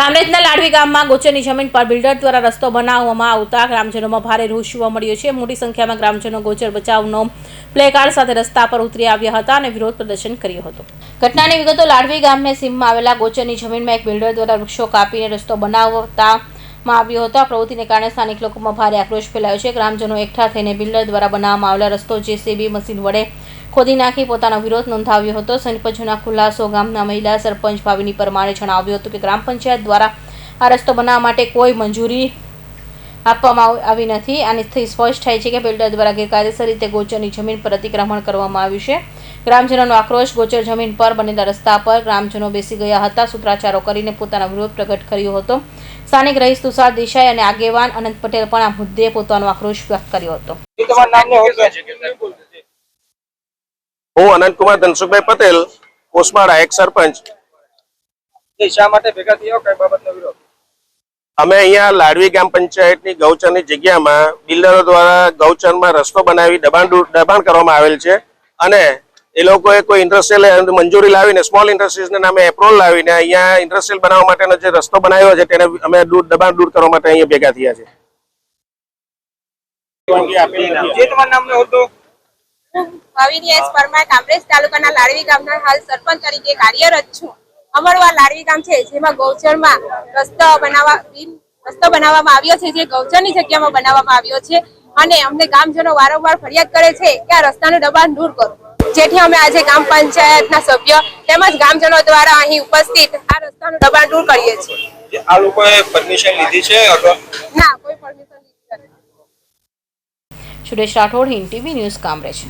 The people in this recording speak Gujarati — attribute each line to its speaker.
Speaker 1: કામરેજના લાડવી ગામમાં ગોચરની જમીન પર બિલ્ડર દ્વારા રસ્તો બનાવવામાં આવતા ગ્રામજનોમાં ભારે રોષ જોવા મળ્યો છે. મોટી સંખ્યામાં ગ્રામજનો ગોચર બચાવનો પ્લેકાર્ડ સાથે રસ્તા પર ઉતરી આવ્યા હતા અને વિરોધ પ્રદર્શન કર્યું હતું. ઘટનાની વિગતો લાડવી ગામને સીમમાં આવેલા ગોચરની જમીનમાં એક બિલ્ડર દ્વારા વૃક્ષો કાપીને રસ્તો બનાવવામાં આવ્યો હતો. આ પ્રવૃત્તિને કારણે સ્થાનિક લોકોમાં ભારે આક્રોશ ફેલાયો છે. ગ્રામજનો એકઠા થઈને બિલ્ડર દ્વારા બનાવવામાં આવેલા રસ્તો જેસીબી મશીન વડે ખોદી નાખી પોતાનો વિરોધ નોંધાવ્યો હતો. સરપંચોના ખુલાસો ગામના મહિલા સરપંચ ભાવિની પરમારે જણાવ્યું હતું કે ગ્રામ પંચાયત દ્વારા આ રસ્તો બનાવવા માટે કોઈ મંજૂરી આપવામાં આવી નથી. આનાથી સ્પષ્ટ થાય છે કે બિલ્ડર દ્વારા ગેરકાયદેસર રીતે ગોચરની જમીન પર અતિક્રમણ કરવામાં આવ્યું છે. ગ્રામજનોનો આક્રોશ ગોચર જમીન પર બનેલા રસ્તા પર ગ્રામજનો બેસી ગયા હતા. સૂત્રાચારો કરીને પોતાનો વિરોધ પ્રગટ કર્યો હતો. સ્થાનિક રહીશ તુષાર દેસાઈ અને આગેવાન અનંત પટેલ પણ આ મુદ્દે પોતાનો આક્રોશ વ્યક્ત કર્યો હતો
Speaker 2: એ તમારું નામ ને હોદ્દો.
Speaker 3: હું અનંતકુમાર ધનસુખભાઈ પટેલ કોસમાળા એક સરપંચ.
Speaker 2: શા માટે ભેગા થયો કઈ બાબતનો વિરોધ?
Speaker 3: અમે અહીંયા લાડવી ગ્રામ પંચાયતની ગૌચરની જગ્યામાં બિલ્ડરો દ્વારા ગૌચરમાં રસ્તો બનાવી દબાણ દૂર- દબાણ કરવામાં આવેલ છે. અને એ લોકોએ કોઈ ઇન્ડસ્ટ્રીયલ મંજૂરી લાવીને સ્મોલ ઇન્ડસ્ટ્રીઝના નામે એપ્રોલ લાવીને અહીંયા ઇન્ડસ્ટ્રીયલ બનાવવા માટેનો જે રસ્તો બનાવ્યો છે તેને અમે દૂર દબાણ દૂર કરવા માટે અહીંયા ભેગા થયા છે.
Speaker 2: જે તમારું નામ
Speaker 4: ભાવિની એસ પરમાર કામરેજ તાલુકાના લાડવી ગામના હાલ સરપંચ તરીકે કાર્યરત છું. અમારું આ લાડવી ગામ છે જેમાં ગૌચરમાં રસ્તો બનાવવા રસ્તો બનાવવામાં આવ્યો છે જે ગૌચરની જગ્યામાં બનાવવામાં આવ્યો છે અને અમને ગામજનો વારંવાર ફરિયાદ કરે છે કે આ રસ્તાનું દબાણ દૂર કરો. જેથી અમે આજે ગ્રામ પંચાયતના સભ્ય તેમજ ગામજનો દ્વારા અહીં ઉપસ્થિત આ રસ્તાનું દબાણ દૂર કરીએ છીએ.
Speaker 2: આ લોકોએ પરમિશન લીધી છે
Speaker 4: ના કોઈ પરમિશન નથી.
Speaker 1: Suresh Rathod Hind TV news Kamrej.